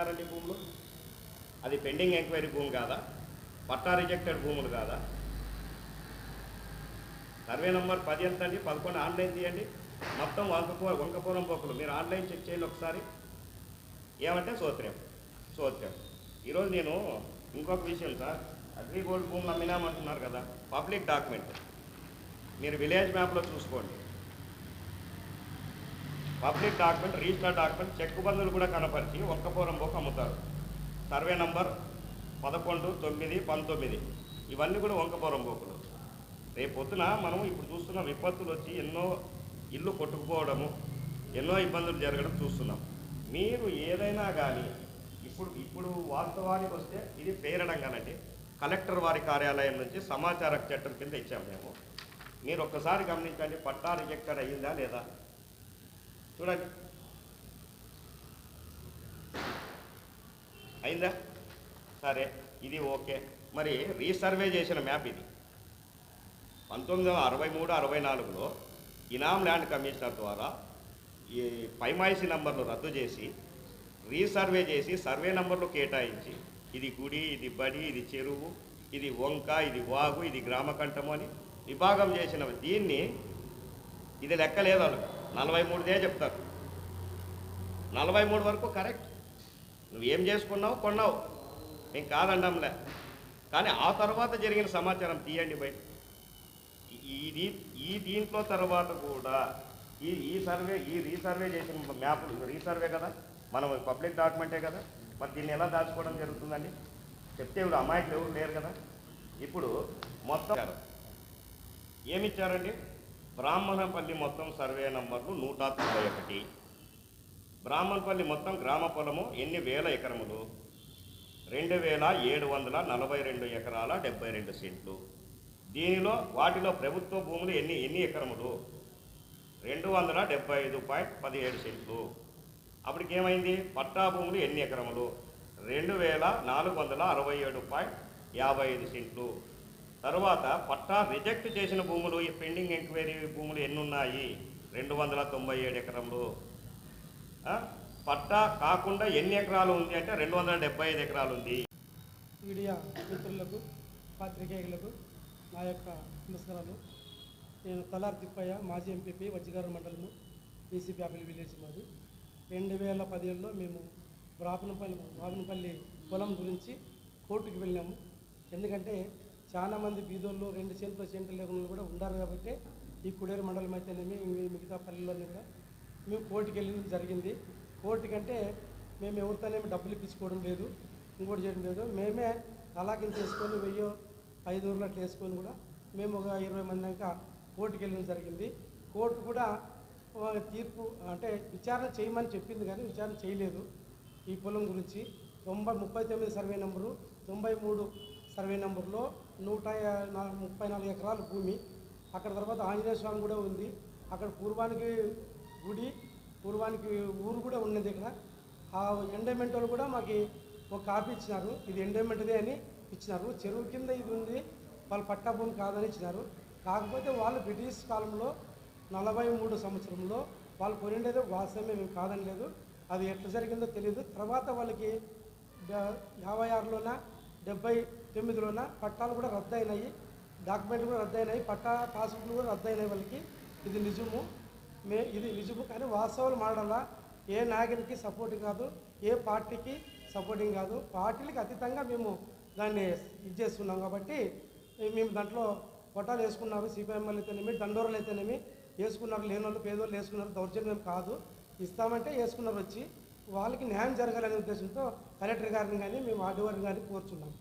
ఇచ్చారండి భూములు? అది పెండింగ్ ఎంక్వైరీ భూమి కాదా? పట్టా రిజెక్టెడ్ భూములు కాదా? సర్వే నెంబర్ పది ఎంత అండి పదకొండు ఆన్లైన్ తీయండి. మొత్తం వంకపో వంకపోరం పోకులు మీరు ఆన్లైన్ చెక్ చేయండి ఒకసారి. ఏమంటే సోత్రం. సోత్రం. ఈరోజు నేను ఇంకొక విషయం సార్. అగ్రి గోల్డ్ భూములు అమ్మినామంటున్నారు కదా. Public document. మీరు విలేజ్ మ్యాప్లో చూసుకోండి. Public document register document check బందులు కూడా కనపరిచి ఒక్కపూరం బుక్ అమ్ముతారు. సర్వే నంబర్ పదకొండు తొమ్మిది పంతొమ్మిది. ఇవన్నీ కూడా వంకపురం బొక్కులు రేపు పొద్దున మనం ఇప్పుడు చూస్తున్న విపత్తులు వచ్చి ఎన్నో ఇల్లు కొట్టుకుపోవడము ఎన్నో ఇబ్బందులు జరగడం చూస్తున్నాం. మీరు ఏదైనా కానీ ఇప్పుడు ఇప్పుడు వాస్తవానికి వస్తే ఇది పేరడంగానండి. కలెక్టర్ వారి కార్యాలయం నుంచి సమాచార చట్టం కింద ఇచ్చాము మేము. మీరు ఒక్కసారి గమనించండి పట్టా రిజెక్టర్ అయ్యిందా లేదా? చూడండి. అయిందా? సరే ఇది ఓకే. మరి రీసర్వే చేసిన మ్యాప్ ఇది. పంతొమ్మిది వందల అరవై మూడు అరవై నాలుగులో ఇనాం ల్యాండ్ కమిషనర్ ద్వారా ఈ పైమాయిసీ నంబర్లు రద్దు చేసి రీసర్వే చేసి సర్వే నంబర్లు కేటాయించి ఇది గుడి ఇది బడి ఇది చెరువు ఇది వంక ఇది వాగు ఇది గ్రామకంఠము అని విభాగం చేసిన దీన్ని ఇది లెక్కలేదు అనుకో నలభై మూడుదే చెప్తారు. నలభై మూడు వరకు కరెక్ట్. నువ్వేం చేసుకున్నావు కొన్నావు. నేను కాదండంలే. కానీ ఆ తర్వాత జరిగిన సమాచారం తీయండి బయట. ఈ- ఇది ఈ దీంట్లో తర్వాత కూడా ఈ ఈ సర్వే ఈ రీసర్వే చేసిన మ్యాప్ రీసర్వే కదా? మనం పబ్లిక్ డాక్యుమెంటే కదా? మరి దీన్ని ఎలా దాచుకోవడం జరుగుతుందండి? చెప్తే ఇప్పుడు అమాయకులు ఎవరు లేరు కదా? ఇప్పుడు మొత్తం ఏమిచ్చారండి? బ్రాహ్మణపల్లి మొత్తం సర్వే నంబర్లు నూట తొంభై ఒకటి. బ్రాహ్మణపల్లి మొత్తం గ్రామ పొలము ఎన్ని వేల ఎకరములు? రెండు వేల ఏడు వందల నలభై రెండు ఎకరాల డెబ్బై రెండు సెంట్లు. దీనిలో వాటిలో ప్రభుత్వ భూములు ఎన్ని ఎన్ని ఎకరములు? రెండు వందల డెబ్బై ఐదు పాయింట్ పదిహేడు సెంట్లు. అప్పటికి ఏమైంది? పట్టా భూములు ఎన్ని ఎకరములు? రెండు వేల నాలుగు వందల అరవై ఏడు పాయింట్ యాభై ఐదు సెంట్లు. తర్వాత పట్టా రిజెక్ట్ చేసిన భూములు ఈ పెండింగ్ ఎంక్వైరీ భూములు ఎన్ని ఉన్నాయి రెండు వందల తొంభై ఏడు ఎకరములు. పట్టా కాకుండా ఎన్ని ఎకరాలు ఉంది అంటే రెండు వందల డెబ్బై ఐదు ఎకరాలు ఉంది మీడియా మిత్రులకు పాత్రికేయులకు నా యొక్క నమస్కారాలు. నేను తలార్ తిప్పయ్య మాజీ ఎంపీపీ వజ్జిగారు మండలము బీసీపీ అపిల్ విలేజ్ మాది. రెండు వేల పదిహేడులో మేము రాపనపల్లి రాపనపల్లి పొలం గురించి కోర్టుకు వెళ్ళాము. ఎందుకంటే చాలా మంది బీదోళ్ళు రెండు చేతులతో సెంటర్ లేకుండా కూడా ఉన్నారు కాబట్టి ఈ కుడేరు మండలం అయితేనేమి మిగతా పల్లెల్లోనే కూడా. మేము కోర్టుకి వెళ్ళడం జరిగింది. కోర్టుకంటే మేము ఎవరితోనేమి డబ్బులు ఇప్పించుకోవడం లేదు ఇంకోటి చేయడం లేదు. మేమే అలాగే చేసుకొని వెయ్యో ఐదు ఊర్లు అట్లా వేసుకొని కూడా మేము ఒక ఇరవై మంది దాకా కోర్టుకి వెళ్ళడం జరిగింది. కోర్టు కూడా తీర్పు అంటే విచారణ చేయమని చెప్పింది కానీ విచారణ చేయలేదు ఈ పొలం గురించి. తొంభై ముప్పై తొమ్మిది సర్వే నెంబరు తొంభై మూడు సర్వే నెంబర్లో నూట ముప్పై నాలుగు ఎకరాల భూమి. అక్కడ తర్వాత ఆంజనేయ స్వామి కూడా ఉంది. అక్కడ పూర్వానికి గుడి పూర్వానికి ఊరు కూడా ఉన్నది ఇక్కడ. ఆ ఎండోమెంట్ వాళ్ళు కూడా మాకు ఒక కాపీ ఇచ్చినారు. ఇది ఎండోమెంట్దే అని ఇచ్చినారు. చెరువు కింద ఇది ఉంది. వాళ్ళ పట్టా భూమి కాదని ఇచ్చినారు. కాకపోతే వాళ్ళు బ్రిటిష్ కాలంలో నలభై మూడు సంవత్సరంలో వాళ్ళు కొనిండేది వాస్తవమే మేము కాదని లేదు. అది ఎట్లా జరిగిందో తెలియదు తర్వాత వాళ్ళకి యాభై ఆరులోన డెబ్బై తొమ్మిదిలోన పట్టాలు కూడా రద్దయినాయి. డాక్యుమెంట్లు కూడా రద్దయినాయి. పట్టా పాస్బుక్లు కూడా రద్దయినాయి వాళ్ళకి. ఇది నిజము. మే ఇది నిజము. కానీ వాస్తవాలు మాడాలా ఏ నాయకునికి సపోర్టింగ్ కాదు ఏ పార్టీకి సపోర్టింగ్ కాదు. పార్టీలకు అతీతంగా మేము దాన్ని ఇది చేస్తున్నాం కాబట్టి మేము దాంట్లో పట్టాలు వేసుకున్నారు. సిపిఎంఎల్ అయితేనేమి దండోరలు అయితేనేమి వేసుకున్నారు. లేని వాళ్ళు పేదోళ్ళు వేసుకున్నారు. దౌర్జన్యం కాదు. ఇస్తామంటే వేసుకున్నారు వచ్చి. వాళ్ళకి న్యాయం జరగాలనే ఉద్దేశంతో కలెక్టర్ గారిని కానీ మేము ఆర్డీఓని కానీ కోరుచున్నాం.